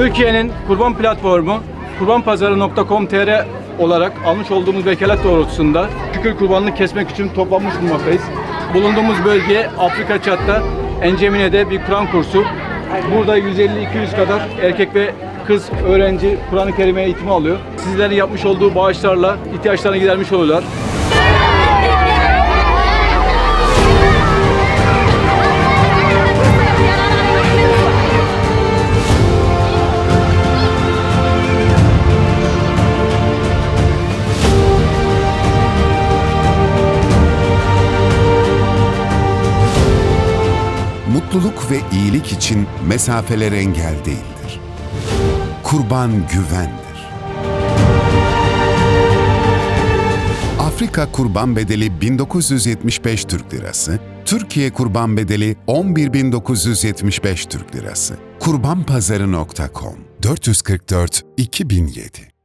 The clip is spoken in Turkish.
Türkiye'nin kurban platformu kurbanpazarı.com.tr olarak almış olduğumuz vekalet doğrultusunda şükür kurbanını kesmek için toplanmış bulunmaktayız. Bulunduğumuz bölge Afrika Çat'ta Encemine'de bir Kur'an kursu. Burada 150-200 kadar erkek ve kız öğrenci Kur'an-ı Kerim'e eğitimi alıyor. Sizlerin yapmış olduğu bağışlarla ihtiyaçlarını gidermiş oluyorlar. Mutluluk ve iyilik için mesafeler engel değildir. Kurban güvendir. Afrika kurban bedeli 1975 Türk Lirası, Türkiye kurban bedeli 11.975 Türk Lirası. Kurbanpazarı.com 444 2007